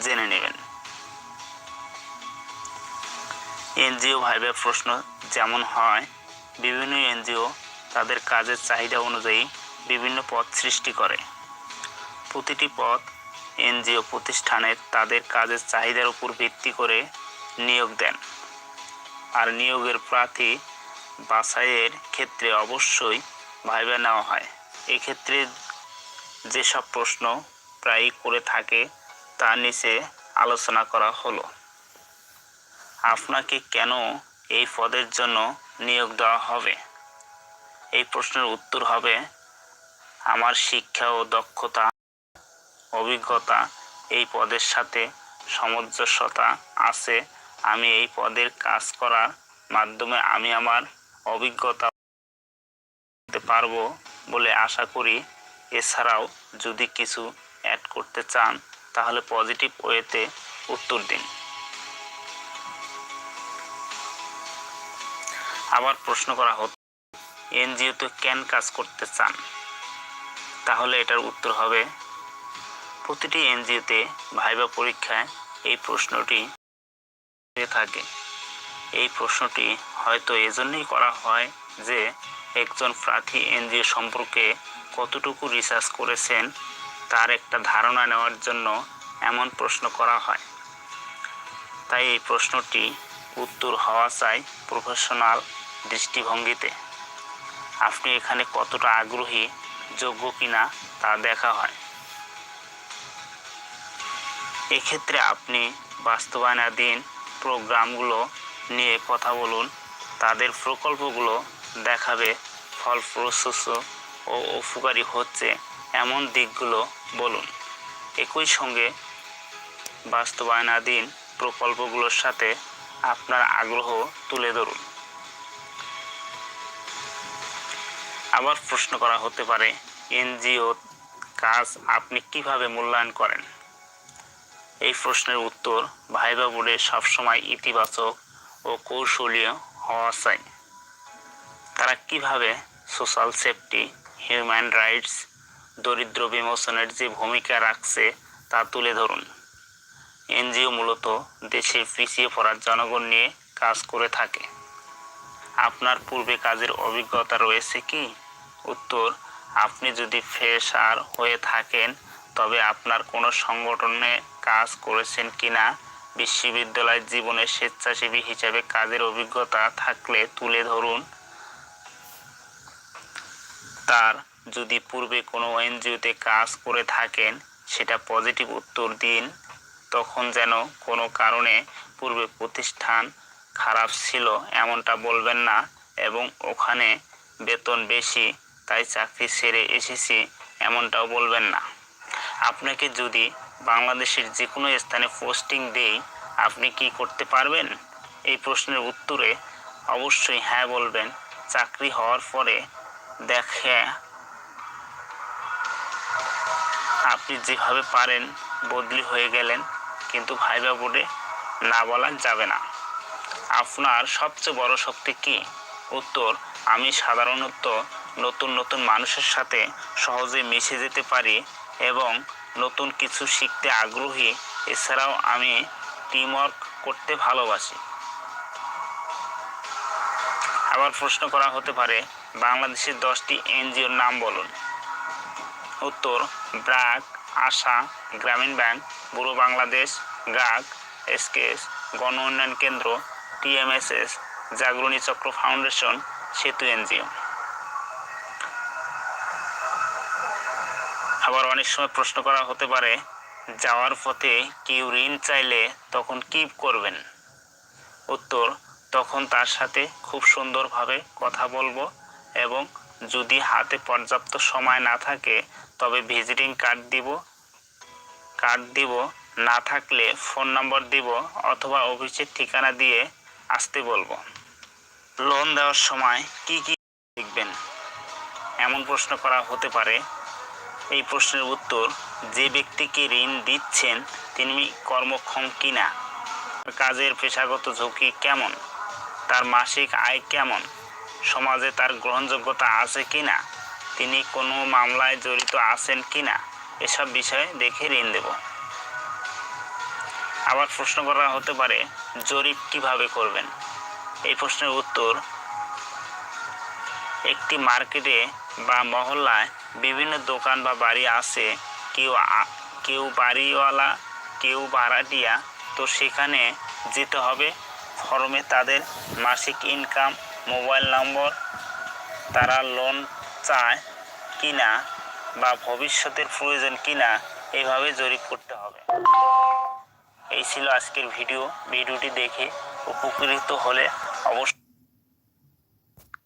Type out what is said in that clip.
জেনে নেবেন। এনজিও ভাইবে প্রশ্ন যেমন হয়, বিভিন্ন এনজিও তাদের কাজের চাহিদা অনুযায়ী বিভিন্ন পদ সৃষ্টি করে। প্রতিটি পদ এনজিও প্রতিষ্ঠানের তাদের কাজের চাহিদার উপর ভিত্তি করে নিয়োগ দেন। আর নিয়োগের প্রার্থী বাছাইয়ের ক্ষেত্রে অবশ্যই ভাইবা নেওয়া হয়। এক্ষেত্রে যেসব প্রশ্ন প্রায়ই করে থাকে তার নিচে আলোচনা করা হলো। আপনাকে কেন এই পদের জন্য নিয়োগ দেওয়া হবে? এই প্রশ্নের উত্তর হবে, আমার শিক্ষা ও দক্ষতা, অভিজ্ঞতা এই পদের সাথে সামঞ্জস্যতা আছে। আমি এই পদের কাজ করার মাধ্যমে আমি আমার অভিজ্ঞতা পারব বলে আশা করি। এছাড়াও যদি কিছু অ্যাড করতে চান তাহলে পজিটিভ ওয়েতে উত্তর দিন। আবার প্রশ্ন করা হতো এনজিওতে কেন কাজ করতে চান, তাহলে এটার উত্তর হবে, প্রতিটি এনজিওতে ভাইবা পরীক্ষায় এই প্রশ্নটি হয়ে থাকে। এই প্রশ্নটি হয়তো এজন্যই করা হয় যে, একজন প্রার্থী এনজিও সম্পর্কে কতটুকু রিসার্চ করেছেন তার একটা ধারণা নেওয়ার জন্য এমন প্রশ্ন করা হয়। তাই এই প্রশ্নটি উত্তর হওয়া চাই প্রফেশনাল দৃষ্টিভঙ্গিতে। আপনি এখানে কতটা আগ্রহী, যোগ্য কিনা তা দেখা হয়। এক্ষেত্রে আপনি বাস্তবায়নাধীন প্রোগ্রামগুলো নিয়ে কথা বলুন। তাদের প্রকল্পগুলো দেখাবে, ফলপ্রসূ ও উপকারী হচ্ছে এমন দিকগুলো বলুন। একই সঙ্গে বাস্তবায়নাধীন প্রকল্পগুলোর সাথে আপনার আগ্রহ তুলে ধরুন। আবার প্রশ্ন করা হতে পারে, এনজিও কাজ আপনি কীভাবে মূল্যায়ন করেন? এই প্রশ্নের উত্তর ভাইবা বোর্ডে সবসময় ইতিবাচক ও কৌশলীয় হওয়া চাই। তারা কীভাবে সোশ্যাল সেফটি, হিউম্যান রাইটস দরিদ্র বিমোচনের যে ভূমিকা রাখছে তা তুলে ধরুন। এনজিও মূলত দেশের পিছিয়ে পড়ার জনগণ নিয়ে কাজ করে থাকে। আপনার পূর্বে কাজের অভিজ্ঞতা রয়েছে কি? উত্তর, আপনি যদি ফ্রেশার হয়ে থাকেন, তবে আপনার কোনো সংগঠনে কাজ করেছেন কি না বিশ্ববিদ্যালয় জীবনে স্বেচ্ছাসেবী হিসাবে কাজের অভিজ্ঞতা থাকলে তুলে ধরুন। তার যদি পূর্বে কোনো এনজিওতে কাজ করে থাকেন, সেটা পজিটিভ উত্তর দিন, তখন যেন কোনো কারণে পূর্বে প্রতিষ্ঠান খারাপ ছিল এমনটা বলবেন না এবং ওখানে বেতন বেশি, তাই চাকরি ছেড়ে এসেছি এমনটাও বলবেন না। আপনাকে যদি বাংলাদেশের যে কোনো স্থানে পোস্টিং দেই, আপনি কি করতে পারবেন? এই প্রশ্নের উত্তরে অবশ্যই হ্যাঁ বলবেন। চাকরি হওয়ার পরে দেখে আপনি যেভাবে পারেন বদলি হয়ে গেলেন, কিন্তু ভাইবা বোর্ডে না বলা যাবে না। আপনার সবচেয়ে বড় শক্তি কি? উত্তর, আমি সাধারণত নতুন নতুন মানুষের সাথে সহজে মিশে যেতে পারি এবং নতুন কিছু শিখতে আগ্রহী, এছাড়াও আমি টিমওয়ার্ক করতে ভালোবাসি। আবার প্রশ্ন করা হতে পারে, বাংলাদেশের দশটি এনজিওর নাম বলুন। উত্তর ব্রাক আশা, গ্রামীণ ব্যাংক, বুড়ো বাংলাদেশ গাক এসকেএস, গণ উন্নয়ন কেন্দ্র, টিএমএসএস, জাগরণী চক্র ফাউন্ডেশন, সেতু এনজিও। আবার অনেক সময় প্রশ্ন করা হতে পারে, যাওয়ার পথে কেউ ঋণ চাইলে তখন কি করবেন? উত্তর, তখন তার সাথে খুব সুন্দরভাবে কথা বলব এবং যদি হাতে পর্যাপ্ত সময় না থাকে, তবে ভিজিটিং কার্ড দিব কার্ড দিব, না থাকলে ফোন নম্বর দিব অথবা অফিসের ঠিকানা দিয়ে আসতে বলব। লোন দেওয়ার সময় কি কি লিখবেন? এমন প্রশ্ন করা হতে পারে। এই প্রশ্নের উত্তর, যে ব্যক্তিকে ঋণ দিচ্ছেন, তিনি কর্মক্ষম কিনা? কাজের পেশাগত ঝুঁকি কেমন? তার মাসিক আয় কেমন? সমাজে তার গ্রহণযোগ্যতা আছে কি না তিনি কোনো মামলায় জড়িত আছেন কি না এসব বিষয়ে দেখে ঋণ দেব। আবার প্রশ্ন করা হতে পারে, জরিপ কীভাবে করবেন? এই প্রশ্নের উত্তর, একটি মার্কেটে বা মহল্লায় বিভিন্ন দোকান বা বাড়ি আছে, কেউ কেউ বাড়িওয়ালা, কেউ ভাড়াটিয়া, তো সেখানে যেতে হবে। ফর্মে তাদের মাসিক ইনকাম মোবাইল নম্বর তারা লোন চায় কি না বা ভবিষ্যতের প্রয়োজন কি না এভাবে জরিপ করতে হবে। এই ছিল আজকের ভিডিও ভিডিওটি দেখে উপকৃত হলে অবশ্যই